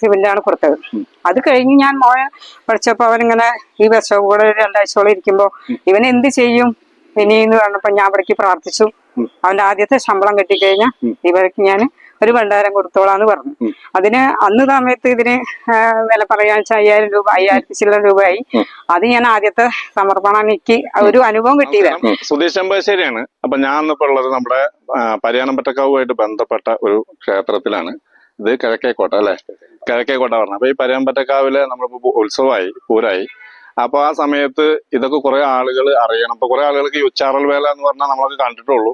സിവിലാണ് കൊടുത്തത്. അത് കഴിഞ്ഞ് ഞാൻ മോനെ പഠിച്ചപ്പോ അവനിങ്ങനെ ഈ വർഷം കൂടെ ഒരു രണ്ടാഴ്ചയോളം ഇരിക്കുമ്പോ ഇവൻ എന്ത് ചെയ്യും? ഇനി എന്ന് പറഞ്ഞപ്പോ ഞാൻ അവിടേക്ക് പ്രാർത്ഥിച്ചു. അവന്റെ ആദ്യത്തെ ശമ്പളം കിട്ടിക്കഴിഞ്ഞാൽ ഇവർക്ക് ഞാൻ ഒരു ഭണ്ഡാരം കൊടുത്തോളാന്ന് പറഞ്ഞു. അതിന് അന്ന് സമയത്ത് ഇതിന് വില പറയാന്ന് വെച്ചാൽ അയ്യായിരം രൂപ അയ്യായിരത്തി ചില്ലറ രൂപയായി. അത് ഞാൻ ആദ്യത്തെ സമർപ്പണം എനിക്ക് ഒരു അനുഭവം കിട്ടിയതാണ് ഉം. സുധീഷ് ശരിയാണ്. അപ്പൊ ഞാൻ ഇന്നിപ്പോ ഉള്ളത് നമ്മുടെ പരിയാനം പറ്റക്കാവുമായിട്ട് ബന്ധപ്പെട്ട ഒരു ക്ഷേത്രത്തിലാണ്. ഇത് കിഴക്കേക്കോട്ട അല്ലെ? കിഴക്കേക്കോട്ട പറഞ്ഞ അപ്പൊ ഈ പരമ്പറ്റക്കാവിലെ നമ്മളിപ്പോ ഉത്സവമായി പൂരായി. അപ്പൊ ആ സമയത്ത് ഇതൊക്കെ കുറെ ആളുകൾ അറിയണം. അപ്പൊ കുറെ ആളുകൾക്ക് ഈ ഉച്ചാറൽ വേല എന്ന് പറഞ്ഞാൽ നമ്മളൊക്കെ കണ്ടിട്ടുള്ളൂ.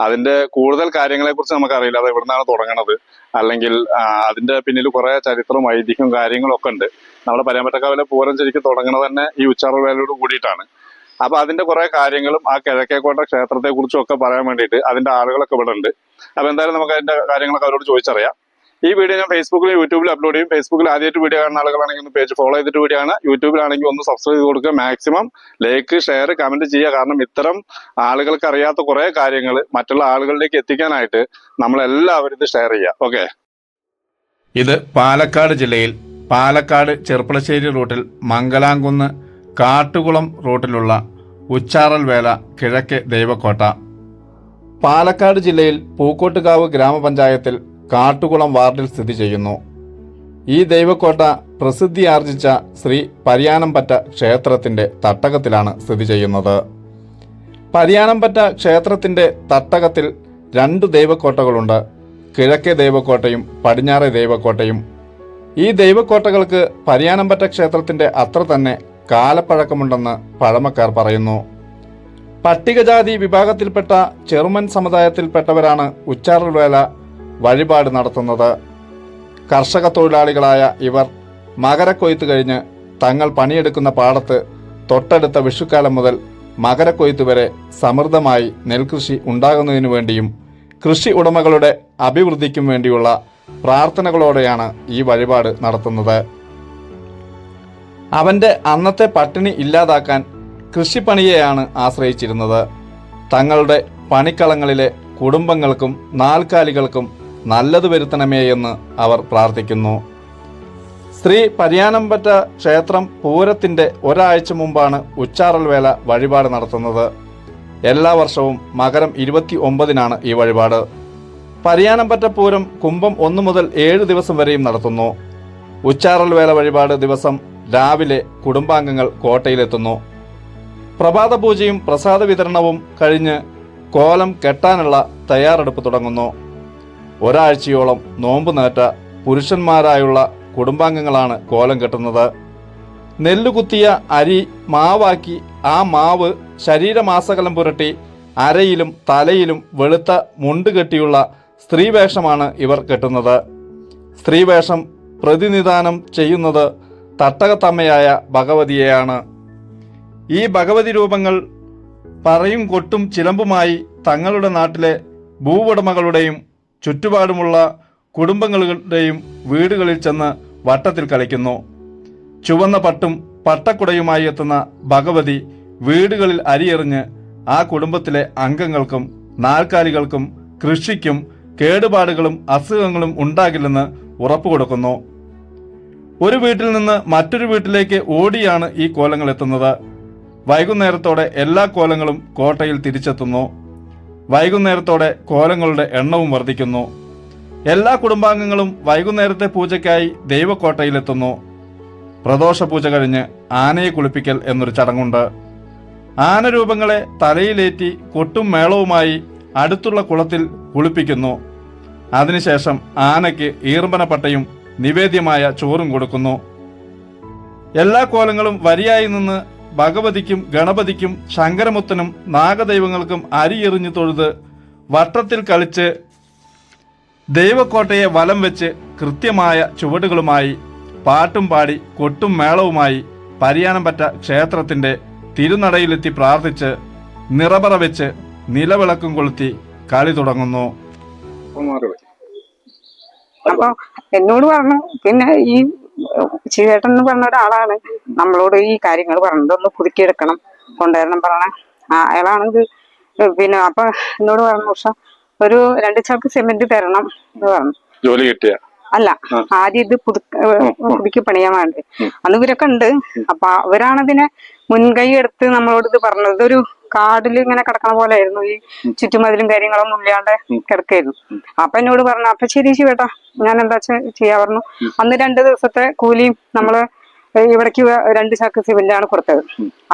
അതിന്റെ കൂടുതൽ കാര്യങ്ങളെ കുറിച്ച് നമുക്കറിയില്ല. അത് എവിടുന്നാണ് തുടങ്ങണത്? അല്ലെങ്കിൽ അതിന്റെ പിന്നിൽ കുറെ ചരിത്രവും ഐതിഹ്യവും കാര്യങ്ങളും ഒക്കെ ഉണ്ട്. നമ്മുടെ പരമ്പറ്റക്കാവിലെ പൂരം ശരിക്കും തുടങ്ങുന്നത് തന്നെ ഈ ഉച്ചാറൽ വേലയോട് കൂടിയിട്ടാണ്. അപ്പൊ അതിന്റെ കുറെ കാര്യങ്ങളും ആ കിഴക്കേക്കോട്ട ക്ഷേത്രത്തെ കുറിച്ചും ഒക്കെ പറയാൻ വേണ്ടിയിട്ട് അതിന്റെ ആളുകളൊക്കെ ഇവിടെ ഉണ്ട്. അപ്പൊ എന്തായാലും നമുക്ക് അതിന്റെ കാര്യങ്ങളൊക്കെ അവരോട് ചോദിച്ചറിയാം. ഈ വീഡിയോ ഞാൻ ഫേസ്ബുക്കിലും യൂട്യൂബിലും അപ്ലോഡ് ചെയ്യും. ഫേസ്ബുക്കിൽ ആദ്യമായിട്ട് വീഡിയോ കാണുന്ന ആളുകളാണെങ്കിൽ ഒന്ന് പേജ് ഫോളോ ചെയ്തിട്ട് വീഡിയോ ആണ് യൂട്യൂബിലാണെങ്കിൽ ഒന്ന് സബ്സ്ക്രൈബ് ചെയ്ത് കൊടുക്കുക മാക്സിമം ലൈക്ക് ഷെയർ കമന്റ് ചെയ്യുക. കാരണം ഇത്തരം ആളുകൾക്ക് അറിയാത്ത കുറേ കാര്യങ്ങൾ മറ്റുള്ള ആളുകളിലേക്ക് എത്തിക്കാനായിട്ട് നമ്മളെല്ലാവരും ഇത് ഷെയർ ചെയ്യുക. ഓക്കെ ഇത് പാലക്കാട് ജില്ലയിൽ പാലക്കാട് ചെർപ്പളശ്ശേരി റൂട്ടിൽ മംഗലാംകുന്ന് കാട്ടുകുളം റൂട്ടിലുള്ള ഉച്ചാറൽ വേല കിഴക്കെ ദൈവക്കോട്ട. പാലക്കാട് ജില്ലയിൽ പൂക്കോട്ടുകാവ് ഗ്രാമപഞ്ചായത്തിൽ കാട്ടുകുളം വാർഡിൽ സ്ഥിതി ചെയ്യുന്നു. ഈ ദൈവക്കോട്ട പ്രസിദ്ധിയാർജിച്ച ശ്രീ പരിയാനംപറ്റ ക്ഷേത്രത്തിന്റെ തട്ടകത്തിലാണ് സ്ഥിതി ചെയ്യുന്നത്. പരിയാനംപറ്റ ക്ഷേത്രത്തിന്റെ തട്ടകത്തിൽ രണ്ട് ദൈവക്കോട്ടകളുണ്ട്. കിഴക്കേ ദൈവക്കോട്ടയും പടിഞ്ഞാറേ ദൈവക്കോട്ടയും. ഈ ദൈവക്കോട്ടകൾക്ക് പരിയാനംപറ്റ ക്ഷേത്രത്തിന്റെ അത്ര തന്നെ കാലപ്പഴക്കമുണ്ടെന്ന് പഴമക്കാർ പറയുന്നു. പട്ടികജാതി വിഭാഗത്തിൽപ്പെട്ട ചെറുമൻ സമുദായത്തിൽപ്പെട്ടവരാണ് ഉച്ചാറൽ വേല വഴിപാട് നടത്തുന്നത്. കർഷക തൊഴിലാളികളായ ഇവർ മകരക്കൊയ്ത്ത് കഴിഞ്ഞ് തങ്ങൾ പണിയെടുക്കുന്ന പാടത്ത് തൊട്ടടുത്ത വിഷുക്കാലം മുതൽ മകരക്കൊയ്ത്ത് വരെ സമൃദ്ധമായി നെൽകൃഷി ഉണ്ടാകുന്നതിനു വേണ്ടിയും കൃഷി ഉടമകളുടെ അഭിവൃദ്ധിക്കും വേണ്ടിയുള്ള പ്രാർത്ഥനകളോടെയാണ് ഈ വഴിപാട് നടത്തുന്നത്. അവന്റെ അന്നത്തെ പട്ടിണി ഇല്ലാതാക്കാൻ കൃഷിപ്പണിയെയാണ് ആശ്രയിച്ചിരുന്നത്. തങ്ങളുടെ പണിക്കളങ്ങളിലെ കുടുംബങ്ങൾക്കും നാൽക്കാലികൾക്കും നല്ലത് വരുത്തണമേ എന്ന് അവർ പ്രാർത്ഥിക്കുന്നു. ശ്രീ പരിയാനമ്പറ്റ ക്ഷേത്രം പൂരത്തിന്റെ ഒരാഴ്ച മുമ്പാണ് ഉച്ചാറൽ വേല വഴിപാട് നടത്തുന്നത്. എല്ലാ വർഷവും മകരം ഇരുപത്തി ഒമ്പതിനാണ് ഈ വഴിപാട്. പരിയാനമ്പറ്റ പൂരം കുംഭം ഒന്ന് മുതൽ ഏഴ് ദിവസം വരെയും നടത്തുന്നു. ഉച്ചാറൽ വേല വഴിപാട് ദിവസം രാവിലെ കുടുംബാംഗങ്ങൾ കോട്ടയിലെത്തുന്നു. പ്രഭാത പൂജയും പ്രസാദ വിതരണവും കഴിഞ്ഞ് കോലം കെട്ടാനുള്ള തയ്യാറെടുപ്പ് തുടങ്ങുന്നു. ഒരാഴ്ചയോളം നോമ്പ് നേറ്റ പുരുഷന്മാരായുള്ള കുടുംബാംഗങ്ങളാണ് കോലം കെട്ടുന്നത്. നെല്ലുകുത്തിയ അരി മാവാക്കി ആ മാവ് ശരീരമാസകലം പുരട്ടി അരയിലും തലയിലും വെളുത്ത മുണ്ട് കെട്ടിയുള്ള സ്ത്രീവേഷമാണ് ഇവർ കെട്ടുന്നത്. സ്ത്രീവേഷം പ്രതിനിധാനം ചെയ്യുന്നത് തട്ടകത്തമ്മയായ ഭഗവതിയെയാണ്. ഈ ഭഗവതി രൂപങ്ങൾ പറയും കൊട്ടും ചിലമ്പുമായി തങ്ങളുടെ നാട്ടിലെ ഭൂവുടമകളുടെയും ചുറ്റുപാടുമുള്ള കുടുംബങ്ങളുടെയും വീടുകളിൽ ചെന്ന് വട്ടത്തിൽ കളിക്കുന്നു. ചുവന്ന പട്ടും പട്ടക്കുടയുമായി എത്തുന്ന ഭഗവതി വീടുകളിൽ അരിയെറിഞ്ഞ് ആ കുടുംബത്തിലെ അംഗങ്ങൾക്കും നാൽക്കാലികൾക്കും കൃഷിക്കും കേടുപാടുകളും അസുഖങ്ങളും ഉണ്ടാകില്ലെന്ന് ഉറപ്പു കൊടുക്കുന്നു. ഒരു വീട്ടിൽ നിന്ന് മറ്റൊരു വീട്ടിലേക്ക് ഓടിയാണ് ഈ കോലങ്ങൾ എത്തുന്നത്. വൈകുന്നേരത്തോടെ എല്ലാ കോലങ്ങളും കോട്ടയിൽ തിരിച്ചെത്തുന്നു. വൈകുന്നേരത്തോടെ കോലങ്ങളുടെ എണ്ണവും വർദ്ധിക്കുന്നു. എല്ലാ കുടുംബാംഗങ്ങളും വൈകുന്നേരത്തെ പൂജയ്ക്കായി ദൈവക്കോട്ടയിലെത്തുന്നു. പ്രദോഷ പൂജ കഴിഞ്ഞ് ആനയെ കുളിപ്പിക്കൽ എന്നൊരു ചടങ്ങുണ്ട്. ആനരൂപങ്ങളെ തലയിലേറ്റി കൊട്ടും മേളവുമായി അടുത്തുള്ള കുളത്തിൽ കുളിപ്പിക്കുന്നു. അതിനുശേഷം ആനയ്ക്ക് ഈർമ്പനപ്പട്ടയും നിവേദ്യമായ ചോറും കൊടുക്കുന്നു. എല്ലാ കോലങ്ങളും വരിയായി നിന്ന് ഭഗവതിക്കും ഗണപതിക്കും ശങ്കരമുത്തനും നാഗദൈവങ്ങൾക്കും അരിയെറിഞ്ഞു തൊഴുത് വട്ടത്തിൽ കളിച്ച് ദൈവക്കോട്ടയെ വലം വെച്ച് കൃത്യമായ ചുവടുകളുമായി പാട്ടും പാടി കൊട്ടും മേളവുമായി പരിയാനം പറ്റ ക്ഷേത്രത്തിന്റെ തിരുനടയിലെത്തി പ്രാർത്ഥിച്ച് നിറപറ വെച്ച് നിലവിളക്കും കൊളുത്തി കളി തുടങ്ങുന്നു. അപ്പൊ എന്നോട് പറഞ്ഞു പിന്നെ ഈ ചേട്ടൻ എന്ന് പറഞ്ഞ ഒരാളാണ്. നമ്മളോട് ഈ കാര്യങ്ങൾ പറഞ്ഞത് ഒന്ന് പുതുക്കിയെടുക്കണം. കൊണ്ടുവരണം പറഞ്ഞ ആ അയാളാണെങ്കിൽ പിന്നെ അപ്പൊ എന്നോട് പറഞ്ഞു ഉഷ ഒരു രണ്ട് ചാക്ക് സിമെന്റ് തരണം. എന്ന് പറഞ്ഞു. ജോലി കിട്ടിയ? അല്ല. ആദ്യം ഇത് പുതുക്ക പുതുക്കി പണിയാൻ വേണ്ടി. അന്ന് ഇവരൊക്കെ ഉണ്ട്. അപ്പൊ അവരാണതിനെ മുൻകൈ എടുത്ത് നമ്മളോട് ഇത് പറഞ്ഞത്. ഇതൊരു കാടിൽ ഇങ്ങനെ കിടക്കണ പോലെ ആയിരുന്നു ഈ ചുറ്റുമതിലും കാര്യങ്ങളൊന്നും ഇല്ലാണ്ട് കിടക്കായിരുന്നു അപ്പൊ എന്നോട് പറഞ്ഞു അപ്പൊ ശരി ശിവേട്ടാ ഞാൻ എന്താ ചെയ്യാ? പറഞ്ഞു. അന്ന് രണ്ട് ദിവസത്തെ കൂലിയും നമ്മൾ ഇവിടേക്ക് രണ്ട് ചാക്ക് സിമെന്റാണ് കൊടുത്തത്.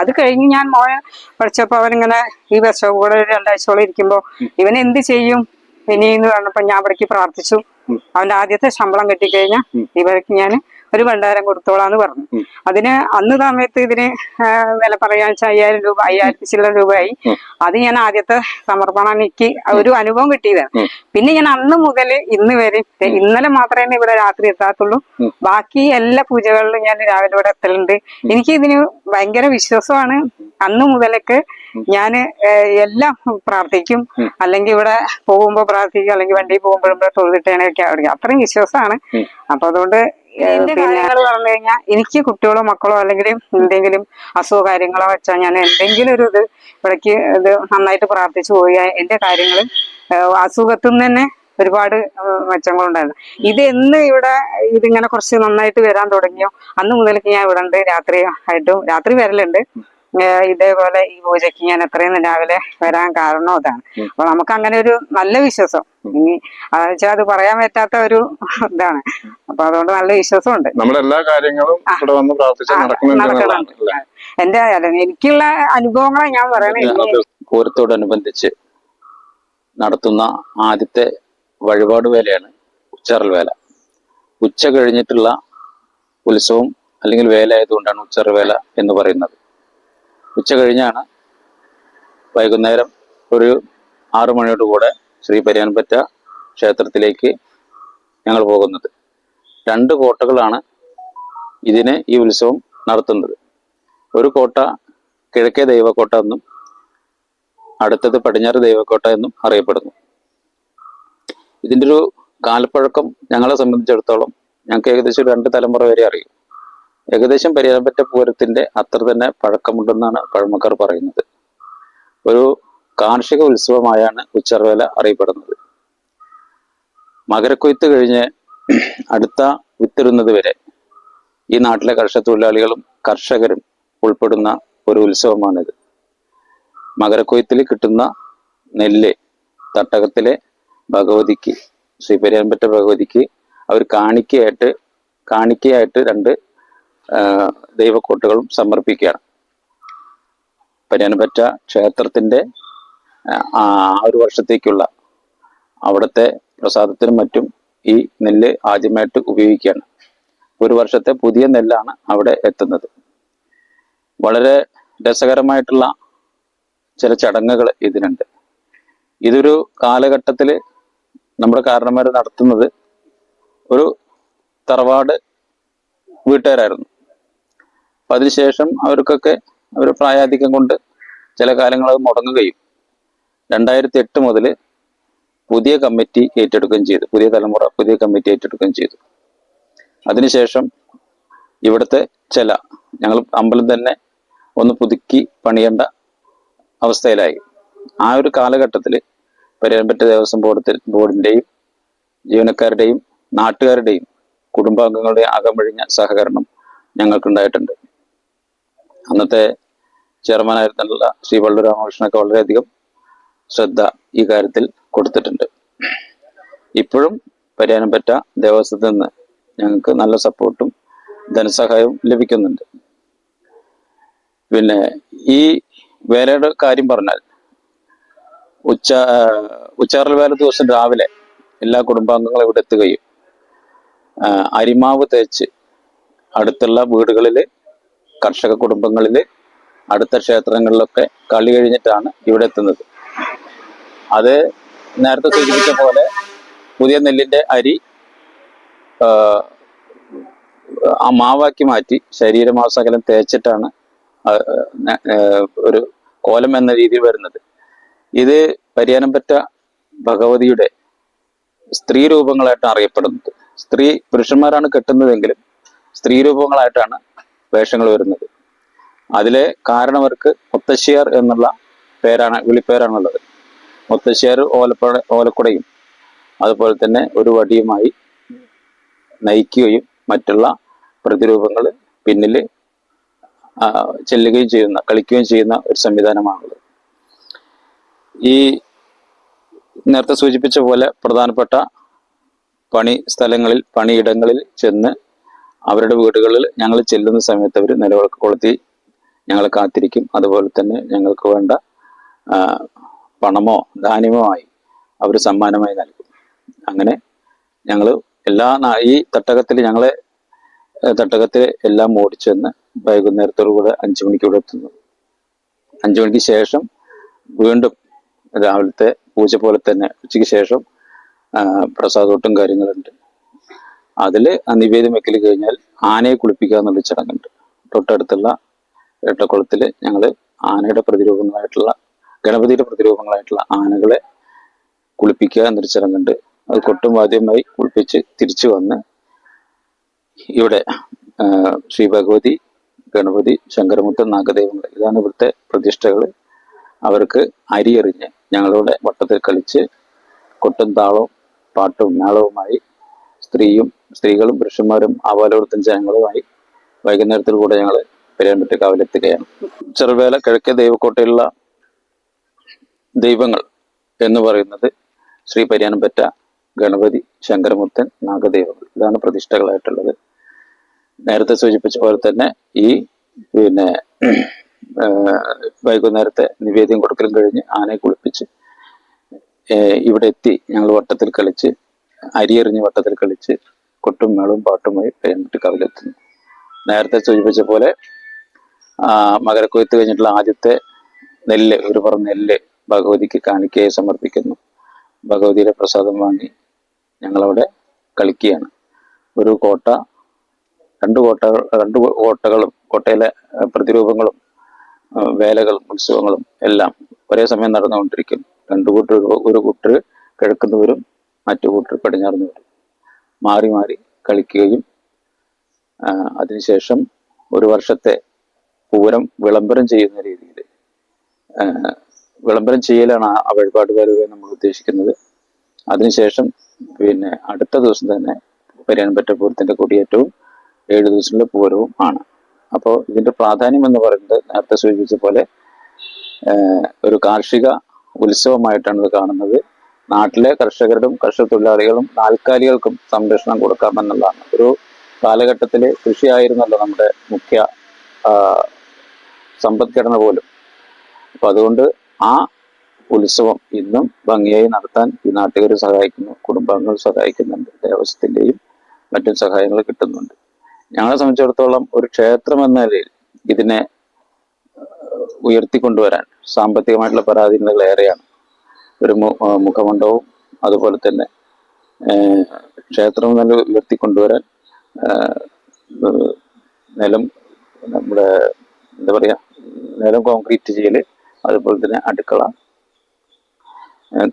അത് കഴിഞ്ഞ് ഞാൻ മോയ പഠിച്ചപ്പോ അവനിങ്ങനെ ഈ വർഷം കൂടെ രണ്ടാഴ്ചയോളം ഇരിക്കുമ്പോ ഇവൻ എന്ത് ചെയ്യും ഇനി എന്ന് പറഞ്ഞപ്പോ ഞാൻ ഇവിടേക്ക് പ്രാർത്ഥിച്ചു. അവന്റെ ആദ്യത്തെ ശമ്പളം കിട്ടിക്കഴിഞ്ഞാൽ ഇവർക്ക് ഞാൻ ഒരു ഭണ്ഡാരം കൊടുത്തോളാന്ന് പറഞ്ഞു. അതിന് അന്ന് സമയത്ത് ഇതിന് വില പറയാന്ന് വെച്ചാൽ അയ്യായിരം രൂപ അയ്യായിരത്തി ചില്ലറ രൂപയായി. അത് ഞാൻ ആദ്യത്തെ സമർപ്പണം എനിക്ക് ഒരു അനുഭവം കിട്ടിയതാണ്. പിന്നെ ഞാൻ അന്ന് മുതൽ ഇന്ന് വരെ ഇന്നലെ മാത്രമേ ഇവിടെ രാത്രി എത്താത്തുള്ളൂ. ബാക്കി എല്ലാ പൂജകളിലും ഞാൻ രാവിലെ ഇവിടെ എത്തലുണ്ട്. എനിക്ക് ഇതിന് ഭയങ്കര വിശ്വാസമാണ്. അന്ന് മുതലൊക്കെ ഞാൻ എല്ലാം പ്രാർത്ഥിക്കും. അല്ലെങ്കിൽ ഇവിടെ പോകുമ്പോൾ പ്രാർത്ഥിക്കും. അല്ലെങ്കിൽ വണ്ടി പോകുമ്പോഴും ഇവിടെ തൊഴുതിട്ടേണൊക്കെ അവിടെ അത്രയും വിശ്വാസമാണ്. അപ്പൊ അതുകൊണ്ട് എന്റെ കാര്യങ്ങൾ പറഞ്ഞു കഴിഞ്ഞാൽ എനിക്ക് കുട്ടികളോ മക്കളോ അല്ലെങ്കിൽ എന്തെങ്കിലും അസുഖ കാര്യങ്ങളോ വെച്ചാൽ ഞാൻ എന്തെങ്കിലും ഒരു ഇത് ഇവിടേക്ക് ഇത് നന്നായിട്ട് പ്രാർത്ഥിച്ചു പോയി. എന്റെ കാര്യങ്ങൾ അസുഖത്തിൽ നിന്ന് തന്നെ ഒരുപാട് മെച്ചങ്ങളുണ്ടായിരുന്നു. ഇത് എന്ന് ഇവിടെ ഇതിങ്ങനെ കുറച്ച് നന്നായിട്ട് വരാൻ തുടങ്ങിയോ? അന്ന് മുതലേക്ക് ഞാൻ ഇവിടെ ഉണ്ട് രാത്രി ആയിട്ടും രാത്രി വരലുണ്ട്. ഇതേപോലെ ഈ പൂജയ്ക്ക് ഞാൻ എത്രയും രാവിലെ വരാൻ കാരണം അതാണ്. അപ്പൊ നമുക്ക് അങ്ങനെ ഒരു നല്ല വിശ്വാസം. ഇനി അതെച്ചാൽ അത് പറയാൻ പറ്റാത്ത ഒരു ഇതാണ്. അപ്പൊ അതുകൊണ്ട് നല്ല വിശ്വാസമുണ്ട്. നമ്മുടെ എല്ലാ കാര്യങ്ങളും ഇവിടെ വന്ന്? എന്റെ എനിക്കുള്ള അനുഭവങ്ങളെ ഞാൻ പറയണേ ഇനി പൂരത്തോടനുബന്ധിച്ച് നടത്തുന്ന ആദ്യത്തെ വഴിപാട് വേലയാണ് ഉച്ചറൽ വേല ഉച്ച കഴിഞ്ഞിട്ടുള്ള ഉത്സവം അല്ലെങ്കിൽ വേല ആയതുകൊണ്ടാണ് ഉച്ചറൽ വേല എന്ന് പറയുന്നത്. ഉച്ച കഴിഞ്ഞാണ് വൈകുന്നേരം ഒരു ആറു മണിയോട് കൂടെ ശ്രീ പരിയാൻപറ്റ ക്ഷേത്രത്തിലേക്ക് ഞങ്ങൾ പോകുന്നത്. രണ്ട് കോട്ടകളാണ് ഇതിന് ഈ ഉത്സവം നടത്തുന്നത്. ഒരു കോട്ട കിഴക്കേ ദൈവക്കോട്ട എന്നും അടുത്തത് പടിഞ്ഞാറ് ദൈവക്കോട്ട എന്നും അറിയപ്പെടുന്നു. ഇതിന്റെ ഒരു കാലപ്പഴക്കം ഞങ്ങളെ സംബന്ധിച്ചിടത്തോളം ഞങ്ങൾക്ക് ഏകദേശം രണ്ട് തലമുറ വരെ അറിയും. ഏകദേശം പരിയാരപ്പറ്റ പൂരത്തിന്റെ അത്ര തന്നെ പഴക്കമുണ്ടെന്നാണ് പഴമക്കാർ പറയുന്നത്. ഒരു കാർഷിക ഉത്സവമായാണ് ഉച്ചർവേല അറിയപ്പെടുന്നത്. മകരക്കൊയ്ത്ത് കഴിഞ്ഞ് അടുത്ത വിത്തിടുന്നത് വരെ ഈ നാട്ടിലെ കർഷക തൊഴിലാളികളും കർഷകരും ഉൾപ്പെടുന്ന ഒരു ഉത്സവമാണിത്. മകരക്കൊയ്ത്തിൽ കിട്ടുന്ന നെല്ല് തട്ടകത്തിലെ ഭഗവതിക്ക് ശ്രീ പെരിയാൻപറ്റ ഭഗവതിക്ക് അവർ കാണിക്കയായിട്ട് കാണിക്കയായിട്ട് രണ്ട് ദൈവക്കോട്ടുകളും സമർപ്പിക്കുകയാണ്. പരിയാനപ്പറ്റ ക്ഷേത്രത്തിന്റെ ആ, ആ ഒരു വർഷത്തേക്കുള്ള അവിടുത്തെ പ്രസാദത്തിനും മറ്റും ഈ നെല്ല് ആദ്യമായിട്ട് ഉപയോഗിക്കുകയാണ്. ഒരു വർഷത്തെ പുതിയ നെല്ലാണ് അവിടെ എത്തുന്നത്. വളരെ രസകരമായിട്ടുള്ള ചില ചടങ്ങുകൾ ഇതിനുണ്ട്. ഇതൊരു കാലഘട്ടത്തിൽ നമ്മുടെ കാരണന്മാർ നടത്തുന്നത് ഒരു തറവാട് വീട്ടുകാരായിരുന്നു. അപ്പൊ അതിനുശേഷം അവർക്കൊക്കെ അവർ പ്രായാധിക്യം കൊണ്ട് ചില കാലങ്ങൾ അത് മുടങ്ങുകയും രണ്ടായിരത്തി എട്ട് മുതൽ പുതിയ കമ്മിറ്റി ഏറ്റെടുക്കുകയും ചെയ്തു. പുതിയ തലമുറ പുതിയ കമ്മിറ്റി ഏറ്റെടുക്കുകയും ചെയ്തു. അതിനുശേഷം ഇവിടുത്തെ ചില ഞങ്ങൾ അമ്പലം തന്നെ ഒന്ന് പുതുക്കി പണിയേണ്ട അവസ്ഥയിലായി. ആ ഒരു കാലഘട്ടത്തിൽ പരിയമ്പറ്റ ദേവസ്വം ബോർഡ് ബോർഡിന്റെയും ജീവനക്കാരുടെയും നാട്ടുകാരുടെയും കുടുംബാംഗങ്ങളുടെയും അകമഴിഞ്ഞ സഹകരണം ഞങ്ങൾക്കുണ്ടായിട്ടുണ്ട്. അന്നത്തെ ചെയർമാനായിരുന്നുള്ള ശ്രീ വള്ളു രാമകൃഷ്ണനൊക്കെ വളരെയധികം ശ്രദ്ധ ഈ കാര്യത്തിൽ കൊടുത്തിട്ടുണ്ട്. ഇപ്പോഴും പരിയാനപ്പറ്റ ദേവസ്വത്തിൽ നിന്ന് ഞങ്ങൾക്ക് നല്ല സപ്പോർട്ടും ധനസഹായവും ലഭിക്കുന്നുണ്ട്. പിന്നെ ഈ വേലയുടെ കാര്യം പറഞ്ഞാൽ ഉച്ച ഉച്ചാറൽ വേല ദിവസം രാവിലെ എല്ലാ കുടുംബാംഗങ്ങളും ഇവിടെ എത്തുകയും അരിമാവ് തേച്ച് അടുത്തുള്ള വീടുകളിൽ കർഷക കുടുംബങ്ങളിൽ അടുത്ത ക്ഷേത്രങ്ങളിലൊക്കെ കളി കഴിഞ്ഞിട്ടാണ് ഇവിടെ എത്തുന്നത്. അത് നേരത്തെ സൂചിപ്പിച്ച പോലെ പുതിയ നെല്ലിന്റെ അരി ആ, മാവാക്കി മാറ്റി ശരീരമാസകലം തേച്ചിട്ടാണ് ഒരു കോലം എന്ന രീതിയിൽ വരുന്നത്. ഇത് പരിയാനംപറ്റ ഭഗവതിയുടെ സ്ത്രീ രൂപങ്ങളായിട്ടാണ് അറിയപ്പെടുന്നത്. സ്ത്രീ പുരുഷന്മാരാണ് കെട്ടുന്നതെങ്കിലും സ്ത്രീ രൂപങ്ങളായിട്ടാണ് വേഷങ്ങൾ വരുന്നത്. അതിലെ കാരണവർക്ക് മുത്തശ്ശിയാർ എന്നുള്ള പേരാണ് വിളിപ്പേരാണുള്ളത്. മുത്തശ്ശിയാർ ഓലപ്പുഴ ഓലക്കുടയും അതുപോലെ തന്നെ ഒരു വടിയുമായി നയിക്കുകയും മറ്റുള്ള പ്രതിരൂപങ്ങൾ പിന്നിൽ ചെല്ലുകയും ചെയ്യുന്ന കളിക്കുകയും ചെയ്യുന്ന ഒരു സംവിധാനമാണുള്ളത്. ഈ നേരത്തെ സൂചിപ്പിച്ച പോലെ പ്രധാനപ്പെട്ട പണി സ്ഥലങ്ങളിൽ പണിയിടങ്ങളിൽ ചെന്ന് അവരുടെ വീടുകളിൽ ഞങ്ങൾ ചെല്ലുന്ന സമയത്ത് അവർ നിലവിളക്ക് കൊളുത്തി ഞങ്ങളെ കാത്തിരിക്കും. അതുപോലെ തന്നെ ഞങ്ങൾക്ക് വേണ്ട പണമോ ധാന്യമോ ആയി അവർ സമ്മാനമായി നൽകും. അങ്ങനെ ഞങ്ങൾ എല്ലാ ഈ തട്ടകത്തിൽ ഞങ്ങളെ തട്ടകത്തിൽ എല്ലാം ഓടിച്ചെന്ന് വൈകുന്നേരത്തോടു കൂടെ അഞ്ചു മണിക്ക് ഇവിടെ എത്തുന്നു. അഞ്ചു മണിക്ക് ശേഷം വീണ്ടും രാവിലത്തെ പൂജ പോലെ തന്നെ ഉച്ചയ്ക്ക് ശേഷം പ്രസാദോട്ടും കാര്യങ്ങളുണ്ട്. അതിൽ നിവേദ്യം വെക്കൽ കഴിഞ്ഞാൽ ആനയെ കുളിപ്പിക്കുക എന്നുള്ള ചടങ്ങുണ്ട്. തൊട്ടടുത്തുള്ള ഇട്ടക്കുളത്തിൽ ഞങ്ങൾ ആനയുടെ പ്രതിരൂപങ്ങളായിട്ടുള്ള ഗണപതിയുടെ പ്രതിരൂപങ്ങളായിട്ടുള്ള ആനകളെ കുളിപ്പിക്കുക എന്നൊരു ചടങ്ങുണ്ട്. അത് കൊട്ടും വാദ്യമായി കുളിപ്പിച്ച് തിരിച്ചു വന്ന് ഇവിടെ ശ്രീ ഭഗവതി ഗണപതി ശങ്കരമുത്തൻ നാഗദേവങ്ങൾ ഇതാണ് ഇവിടുത്തെ പ്രതിഷ്ഠകൾ അവർക്ക് അരിയെറിഞ്ഞ് ഞങ്ങളിവിടെ വട്ടത്തിൽ കളിച്ച് കൊട്ടും താളവും പാട്ടും മേളവുമായി സ്ത്രീയും സ്ത്രീകളും പുരുഷന്മാരും ആവാലോടത്തും ജനങ്ങളുമായി വൈകുന്നേരത്തിൽ കൂടെ ഞങ്ങൾ പെരിയാൻപറ്റ കാവിലെത്തുകയാണ് ചെറുവേല കിഴക്കേ ദൈവക്കോട്ടയിലുള്ള ദൈവങ്ങൾ എന്ന് പറയുന്നത് ശ്രീ പരിയാനംപറ്റ ഗണപതി ശങ്കരമുത്തൻ നാഗദൈവങ്ങൾ. ഇതാണ് പ്രതിഷ്ഠകളായിട്ടുള്ളത്. നേരത്തെ സൂചിപ്പിച്ച പോലെ തന്നെ ഈ പിന്നെ വൈകുന്നേരത്തെ നിവേദ്യം കൊടുക്കലും കഴിഞ്ഞ് ആനയെ കുളിപ്പിച്ച് ഇവിടെ എത്തി ഞങ്ങൾ വട്ടത്തിൽ കളിച്ച് അരിയെറിഞ്ഞ് വട്ടത്തിൽ കളിച്ച് കൊട്ടും മേളും പാട്ടുമായി പെയ്യൻകുട്ടി കവിലെത്തുന്നു. നേരത്തെ സൂചിപ്പിച്ച പോലെ മകരക്കൊയ്ത്ത് കഴിഞ്ഞിട്ടുള്ള ആദ്യത്തെ നെല്ല് ഒരു പറ നെല്ല് ഭഗവതിക്ക് കാണിക്കയെ സമർപ്പിക്കുന്നു. ഭഗവതിയുടെ പ്രസാദം വാങ്ങി ഞങ്ങളവിടെ കളിക്കുകയാണ്. ഒരു കോട്ട രണ്ട് കോട്ട രണ്ട് കോട്ടകളും കോട്ടയിലെ പ്രതിരൂപങ്ങളും വേലകളും ഉത്സവങ്ങളും എല്ലാം ഒരേ സമയം നടന്നുകൊണ്ടിരിക്കും രണ്ടു കൂട്ടർ ഒരു കൂട്ടർ കിഴക്കുന്ന് വരും മറ്റു കൂട്ടർ പടിഞ്ഞാറുന്ന് വരും. മാറി മാറി കളിക്കുകയും അതിനുശേഷം ഒരു വർഷത്തെ പൂരം വിളംബരം ചെയ്യുന്ന രീതിയിൽ വിളംബരം ചെയ്യലാണ് ആ- വഴിപാട് വരവ് നമ്മൾ ഉദ്ദേശിക്കുന്നത്. അതിനുശേഷം പിന്നെ അടുത്ത ദിവസം തന്നെ പരിയാൻപറ്റ പൂരത്തിന്റെ കൊടിയേറ്റവും ഏഴ് ദിവസത്തിലെ പൂരവും ആണ്. അപ്പോൾ ഇതിന്റെ പ്രാധാന്യം എന്ന് പറയുന്നത് നേരത്തെ സൂചിപ്പിച്ച പോലെ ഒരു കാർഷിക ഉത്സവമായിട്ടാണ് ഇത് കാണുന്നത്. നാട്ടിലെ കർഷകരും കർഷക തൊഴിലാളികളും നാൽക്കാലികൾക്കും സംരക്ഷണം കൊടുക്കാമെന്നുള്ളതാണ്. ഒരു കാലഘട്ടത്തിൽ കൃഷിയായിരുന്നല്ലോ നമ്മുടെ മുഖ്യ സമ്പദ്ഘടന പോലും. അപ്പൊ അതുകൊണ്ട് ആ ഉത്സവം ഇന്നും ഭംഗിയായി നടത്താൻ ഈ നാട്ടുകാർ സഹായിക്കുന്നു കുടുംബാംഗങ്ങൾ സഹായിക്കുന്നുണ്ട് ദേവസ്വത്തിന്റെയും മറ്റും സഹായങ്ങൾ കിട്ടുന്നുണ്ട്. ഞങ്ങളെ സംബന്ധിച്ചിടത്തോളം ഒരു ക്ഷേത്രം എന്ന നിലയിൽ ഇതിനെ ഉയർത്തിക്കൊണ്ടുവരാൻ സാമ്പത്തികമായിട്ടുള്ള പരാധീനതകൾ ഏറെയാണ്. ഒരു മുഖമണ്ഡവും അതുപോലെ തന്നെ ക്ഷേത്രം നല്ല ഉയർത്തിക്കൊണ്ടുവരാൻ നിലം നമ്മുടെ എന്താ പറയുക നിലം കോൺക്രീറ്റ് ചെയ്യൽ അതുപോലെ തന്നെ അടുക്കള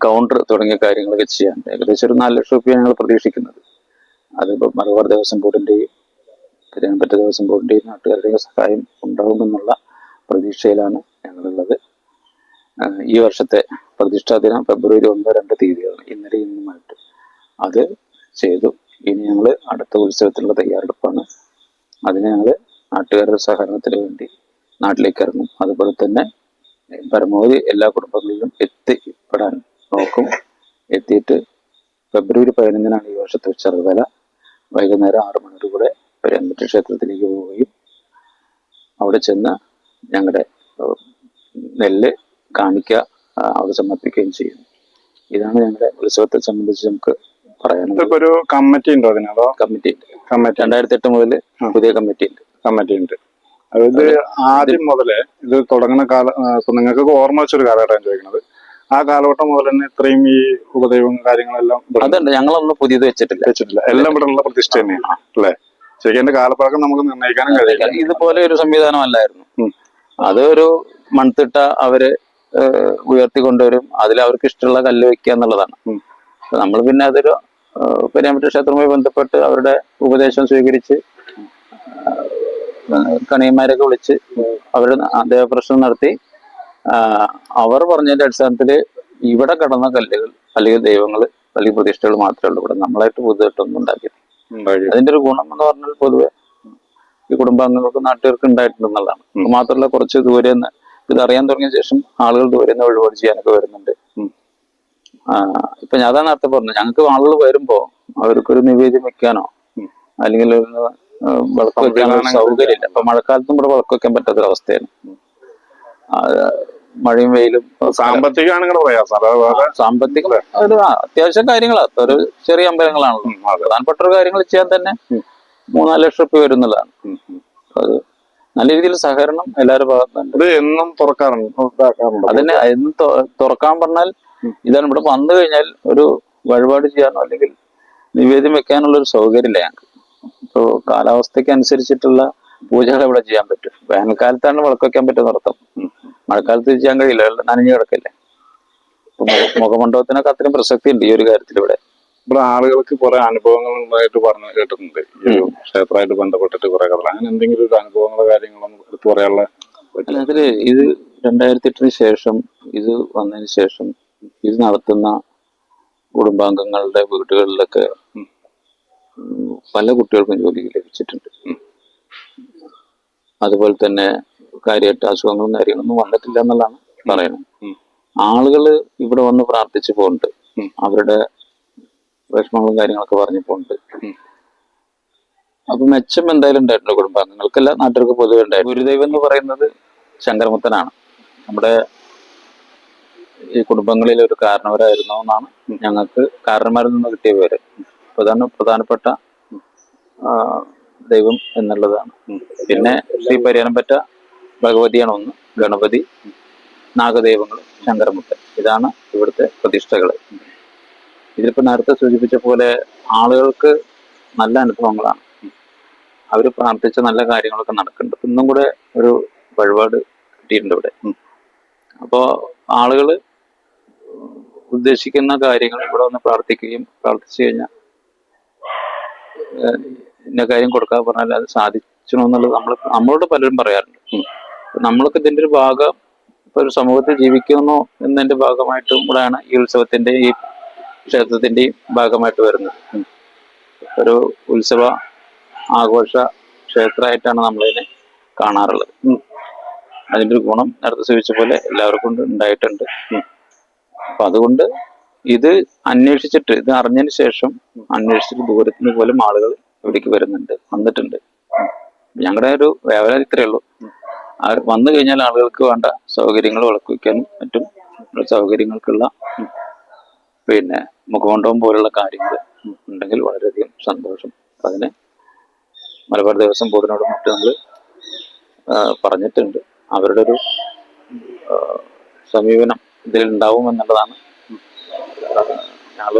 കൗണ്ടർ തുടങ്ങിയ കാര്യങ്ങളൊക്കെ ചെയ്യാൻ ഏകദേശം ഒരു നാല് ലക്ഷം രൂപയാണ് ഞങ്ങൾ പ്രതീക്ഷിക്കുന്നത്. അതിപ്പോൾ മലബാർ ദേവസ്വം ബോർഡിന്റെയും തിരുവനന്തപുരം ദേവസ്വം ബോർഡിന്റെയും നാട്ടുകാരുടെയും സഹായം ഉണ്ടാകുമെന്നുള്ള പ്രതീക്ഷയിലാണ് ഞങ്ങളുള്ളത്. ഈ വർഷത്തെ പ്രതിഷ്ഠാ ദിനം ഫെബ്രുവരി ഒന്ന് രണ്ട് തീയതികളാണ് ഇന്നലെ ഇന്നുമായിട്ട് അത് ചെയ്തു. ഇനി ഞങ്ങൾ അടുത്ത ഉത്സവത്തിനുള്ള തയ്യാറെടുപ്പാണ്. അതിന് ഞങ്ങൾ നാട്ടുകാരുടെ സഹകരണത്തിന് വേണ്ടി നാട്ടിലേക്ക് ഇറങ്ങും. അതുപോലെ തന്നെ പരമാവധി എല്ലാ കുടുംബങ്ങളിലും എത്തിപ്പെടാൻ നോക്കും. എത്തിയിട്ട് ഫെബ്രുവരി പതിനഞ്ചിനാണ് ഈ വർഷത്തെ ചെറുതല വൈകുന്നേരം ആറ് മണിയോട് കൂടെ പെരുമ്പറ്റ ക്ഷേത്രത്തിലേക്ക് പോവുകയും അവിടെ ചെന്ന് ഞങ്ങളുടെ നെല്ല് കാണിക്ക അവിടെ സമർപ്പിക്കുകയും ചെയ്യുന്നു ഇതാണ് ഞങ്ങളുടെ ഉത്സവത്തെ സംബന്ധിച്ച് നമുക്ക് പറയാനുള്ളത്. ഒരു കമ്മിറ്റി ഉണ്ടോ അതിനോ? കമ്മിറ്റി കമ്മിറ്റി രണ്ടായിരത്തി എട്ട് മുതൽ പുതിയ കമ്മിറ്റി ഉണ്ട്. കമ്മിറ്റി ഉണ്ട്. അതായത് ആദ്യം മുതലേ ഇത് തുടങ്ങുന്ന കാല നിങ്ങൾക്ക് ഓർമ്മ വെച്ചൊരു കാലഘട്ടം ചോദിക്കുന്നത്. ആ കാലഘട്ടം മുതൽ തന്നെ ഇത്രയും ഈ ഉപദൈവം കാര്യങ്ങളെല്ലാം അതുണ്ട്. ഞങ്ങളൊന്നും പുതിയത് വെച്ചിട്ടില്ല. വെച്ചിട്ടില്ല. എല്ലാം ഇവിടെ ഉള്ള പ്രതിഷ്ഠ തന്നെയാണ് അല്ലേ? ശരിക്കും എന്റെ കാലപ്പഴക്കം നമുക്ക് നിർണയിക്കാനും കഴിയില്ല. ഇതുപോലെ ഒരു സംവിധാനം അല്ലായിരുന്നു. അത് ഒരു മൺതിട്ട അവർ ഉയർത്തിക്കൊണ്ടുവരും. അതിൽ അവർക്ക് ഇഷ്ടമുള്ള കല്ല് വെക്കുക എന്നുള്ളതാണ്. നമ്മൾ പിന്നെ അതൊരു പെരിയാമറ്റ ക്ഷേത്രവുമായി ബന്ധപ്പെട്ട് അവരുടെ ഉപദേശം സ്വീകരിച്ച് കണിയന്മാരൊക്കെ വിളിച്ച് അവർ ദേവപ്രശ്നം നടത്തി. അവർ പറഞ്ഞതിന്റെ അടിസ്ഥാനത്തിൽ ഇവിടെ കടന്ന കല്ലുകൾ അല്ലെങ്കിൽ ദൈവങ്ങൾ അല്ലെങ്കിൽ പ്രതിഷ്ഠകൾ മാത്രമേ ഉള്ളൂ. ഇവിടെ നമ്മളായിട്ട് പുതുതായിട്ടൊന്നും ഉണ്ടാക്കിയിട്ടില്ല. അതിന്റെ ഒരു ഗുണം എന്ന് പറഞ്ഞാൽ പൊതുവെ ഈ കുടുംബാംഗങ്ങൾക്ക് നാട്ടുകാർക്ക് ഉണ്ടായിട്ടുണ്ടെന്നുള്ളതാണ് മാത്രമല്ല കുറച്ച് ദൂരെ നിന്ന് ഇത് അറിയാൻ തുടങ്ങിയ ശേഷം ആളുകൾ ദൂരെ നിന്ന് വഴിപാട് ചെയ്യാനൊക്കെ വരുന്നുണ്ട്. ഇപ്പൊ ഞാൻ അതാണ് അർത്ഥം പറഞ്ഞത്. ഞങ്ങൾക്ക് ആളുകൾ വരുമ്പോ അവർക്കൊരു നിവേദ്യം വെക്കാനോ അല്ലെങ്കിൽ വിളക്ക് വെക്കാനോ സൗകര്യമില്ല. ഇപ്പൊ മഴക്കാലത്തും ഇവിടെ വിളക്ക് വെക്കാൻ പറ്റാത്ത അവസ്ഥയാണ്. മഴയും വെയിലും സാമ്പത്തികമാണ് സാമ്പത്തികം ഒരു അത്യാവശ്യം കാര്യങ്ങളാണ് ഒരു ചെറിയ അമ്പലങ്ങളാണല്ലോ. പ്രധാനപ്പെട്ട ഒരു കാര്യങ്ങൾ ചെയ്യാൻ തന്നെ. മൂന്നാൽ ലക്ഷം റുപ്യ വരുന്നതാണ് നല്ല രീതിയിൽ സഹകരണം എല്ലാവരും ഭാഗത്തുണ്ട് ഇത് എന്നും തുറക്കാറുണ്ട് അതിനെ എന്ന് തുറക്കാൻ പറഞ്ഞാൽ. ഇതാണ്. ഇവിടെ വന്നു കഴിഞ്ഞാൽ ഒരു വഴിപാട് ചെയ്യാനോ അല്ലെങ്കിൽ നിവേദ്യം വെക്കാനുള്ള ഒരു സൗകര്യമില്ല ഞങ്ങൾക്ക്. ഇപ്പോൾ കാലാവസ്ഥയ്ക്ക് അനുസരിച്ചിട്ടുള്ള പൂജകൾ ഇവിടെ ചെയ്യാൻ പറ്റും. വേനൽക്കാലത്താണ് വിളക്ക് വെക്കാൻ പറ്റുന്ന അർത്ഥം. മഴക്കാലത്ത് ചെയ്യാൻ കഴിയില്ല. നനഞ്ഞു കിടക്കില്ലേ. മുഖമണ്ഡപത്തിനൊക്കെ അത്രയും പ്രസക്തി ഉണ്ട് ഈ ഒരു കാര്യത്തിൽ ഇവിടെ ഇവിടെ ആളുകൾക്ക് കുറെ അനുഭവങ്ങൾ ഉണ്ടായിട്ട് പറഞ്ഞു കേട്ടിട്ടുണ്ട്. ഈ ഒരു ക്ഷേത്രമായിട്ട് ബന്ധപ്പെട്ടിട്ട് കുറെ കഥകൾ. അങ്ങനെ എന്തെങ്കിലും ഒരു അനുഭവങ്ങളോ കാര്യങ്ങളൊന്നും എടുത്തു പറയാനുള്ള അതിൽ ഇത് രണ്ടായിരത്തി എട്ടിന് ശേഷം ഇത് വന്നതിന് ശേഷം ഇത് നടത്തുന്ന കുടുംബാംഗങ്ങളുടെ വീടുകളിലൊക്കെ പല കുട്ടികൾക്കും ജോലി ലഭിച്ചിട്ടുണ്ട്. അതുപോലെ തന്നെ കാര്യമായിട്ട് അസുഖങ്ങളും കാര്യങ്ങളൊന്നും വന്നിട്ടില്ല എന്നുള്ളതാണ് പറയുന്നത്. ആളുകൾ ഇവിടെ വന്ന് പ്രാർത്ഥിച്ചു പോകുന്നുണ്ട് അവരുടെ വിഷമങ്ങളും കാര്യങ്ങളൊക്കെ പറഞ്ഞു പോണ്ട്. അപ്പൊ മെച്ചം എന്തായാലും ഉണ്ടായിട്ടുണ്ട് കുടുംബാംഗങ്ങൾക്കല്ല നാട്ടുകാർക്ക് പൊതുവെ ഉണ്ടായിരുന്നു ഗുരുദൈവം എന്ന് പറയുന്നത് ശങ്കരമുത്തനാണ്. നമ്മുടെ ഈ കുടുംബങ്ങളിൽ ഒരു കാരണവരായിരുന്നു എന്നാണ് ഞങ്ങൾക്ക് കാരണന്മാരിൽ നിന്ന് കിട്ടിയ പേര് അതാണ് പ്രധാനപ്പെട്ട ദൈവം എന്നുള്ളതാണ്. പിന്നെ ശ്രീ പരിയാനംപറ്റ ഭഗവതിയാണ് ഒന്ന് ഗണപതി നാഗദൈവങ്ങൾ ശങ്കരമുത്തൻ. ഇതാണ് ഇവിടുത്തെ പ്രതിഷ്ഠകൾ ഇതിലിപ്പോ നേരത്തെ സൂചിപ്പിച്ച പോലെ ആളുകൾക്ക് നല്ല അനുഭവങ്ങളാണ്. അവർ പ്രാർത്ഥിച്ച നല്ല കാര്യങ്ങളൊക്കെ നടക്കുന്നുണ്ട്. ഇന്നും കൂടെ ഒരു വഴിപാട് കിട്ടിയിട്ടുണ്ട് ഇവിടെ. അപ്പോൾ ആളുകൾ ഉദ്ദേശിക്കുന്ന കാര്യങ്ങൾ ഇവിടെ വന്ന് പ്രാർത്ഥിക്കുകയും പ്രാർത്ഥിച്ചു കഴിഞ്ഞാൽ ഇന്ന കാര്യം കൊടുക്കാൻ പറഞ്ഞാൽ അത് സാധിക്കണമെന്നുള്ളത് നമ്മൾ നമ്മളോട് പലരും പറയാറുണ്ട്. നമ്മൾക്ക് ഇതിന്റെ ഒരു ഭാഗം ഇപ്പൊ ഒരു സമൂഹത്തിൽ ജീവിക്കുന്നു എന്നതിന്റെ ഭാഗമായിട്ടും കൂടെയാണ് ഈ ഉത്സവത്തിന്റെ ഈ ക്ഷേത്രത്തിന്റെയും ഭാഗമായിട്ട് വരുന്നത്. ഒരു ഉത്സവ ആഘോഷ ക്ഷേത്രമായിട്ടാണ് നമ്മളതിനെ കാണാറുള്ളത്. അതിന്റെ ഒരു ഗുണം നേരത്തെ സൂചിച്ച പോലെ എല്ലാവർക്കും ഉണ്ട്- ഉണ്ടായിട്ടുണ്ട്. അപ്പൊ അതുകൊണ്ട് ഇത് അന്വേഷിച്ചിട്ട് ഇത് അറിഞ്ഞതിന് ശേഷം അന്വേഷിച്ചിട്ട് ദൂരത്തിന് പോലും ആളുകൾ ഇവിടേക്ക് വരുന്നുണ്ട് വന്നിട്ടുണ്ട്. ഞങ്ങളുടെ ഒരു വേവല ഇത്രയേ ഉള്ളൂ. വന്നു കഴിഞ്ഞാൽ ആളുകൾക്ക് വേണ്ട സൗകര്യങ്ങൾ വിളക്ക് വയ്ക്കാനും മറ്റും സൗകര്യങ്ങൾക്കുള്ള പിന്നെ മുഖമണ്ഡപം പോലുള്ള കാര്യങ്ങൾ ഉണ്ടെങ്കിൽ വളരെയധികം സന്തോഷം. അപ്പൊ അതിന് മലബാർ ദേവസ്വം ബോർഡിനോട് മറ്റും നമ്മൾ പറഞ്ഞിട്ടുണ്ട്. അവരുടെ ഒരു സമീപനം ഇതിൽ ഉണ്ടാവും എന്നുള്ളതാണ് ഞങ്ങൾ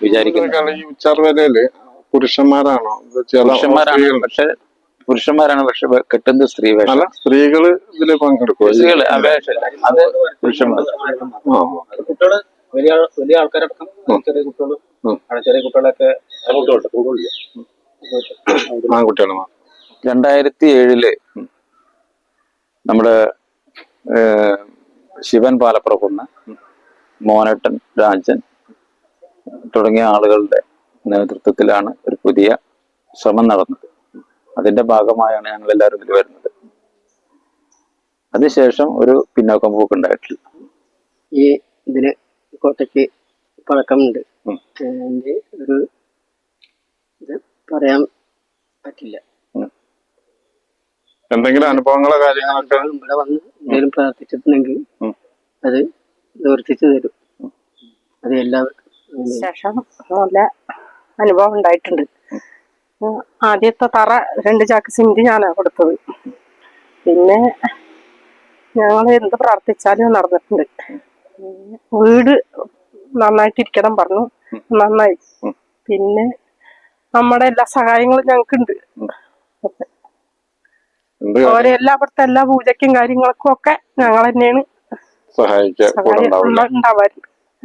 വിചാരിക്കുന്നത്. ഈ ഉച്ചാർവേലയിൽ പുരുഷന്മാരാണോ? പുരുഷന്മാരാണ് പക്ഷെ പുരുഷന്മാരാണ് പക്ഷെ കെട്ടുന്നത് സ്ത്രീ വേഷം. അല്ല സ്ത്രീകൾ ഇതിൽ പങ്കെടുക്കും സ്ത്രീകൾ അത് പുരുഷന്മാർ വലിയ വലിയ ആൾക്കാരടക്കം ചെറിയ കുട്ടികൾ ചെറിയ കുട്ടികളൊക്കെ രണ്ടായിരത്തി ഏഴിൽ നമ്മുടെ ശിവൻ പാലപ്പുറക്കുന്ന് മോനട്ടൻ രാജൻ തുടങ്ങിയ ആളുകളുടെ നേതൃത്വത്തിലാണ് ഒരു പുതിയ ശ്രമം നടന്നത്. അതിന്റെ ഭാഗമായാണ് ഞങ്ങൾ എല്ലാവരും ഇതിൽ വരുന്നത്. അതിനുശേഷം ഒരു പിന്നോക്കം പോക്ക് ഉണ്ടായിട്ടില്ല ഈ ഇതിന് കോട്ടയ്ക്ക് പഴക്കമുണ്ട്. ഉം. അതിന്റെ ഒരു ഇത് പറയാൻ പറ്റില്ല. എന്തെങ്കിലും അനുഭവങ്ങളോ കാര്യങ്ങളൊക്കെ? ഇവിടെ വന്ന് എന്തെങ്കിലും പ്രാർത്ഥിച്ചിട്ടുണ്ടെങ്കിൽ അത് നിവർത്തിച്ചു തരും. അത് എല്ലാവർക്കും. ശേഷം നല്ല അനുഭവം ഉണ്ടായിട്ടുണ്ട്. ആദ്യത്തെ തറ രണ്ട് ചാക്ക് സിമെന്റ് ഞാനാണ് കൊടുത്തത്. പിന്നെ ഞങ്ങൾ എന്ത് പ്രാർത്ഥിച്ചാലും നടന്നിട്ടുണ്ട്. വീട് നന്നായിട്ടിരിക്കണം പറഞ്ഞു. നന്നായി. പിന്നെ നമ്മുടെ എല്ലാ സഹായങ്ങളും ഞങ്ങൾക്കുണ്ട്. എന്ത് എല്ലാ അവിടുത്തെ എല്ലാ പൂജക്കും കാര്യങ്ങൾക്കും ഒക്കെ ഞങ്ങൾ തന്നെയാണ്. സഹായിക്കാൻ ഉണ്ടാവാറുണ്ട്.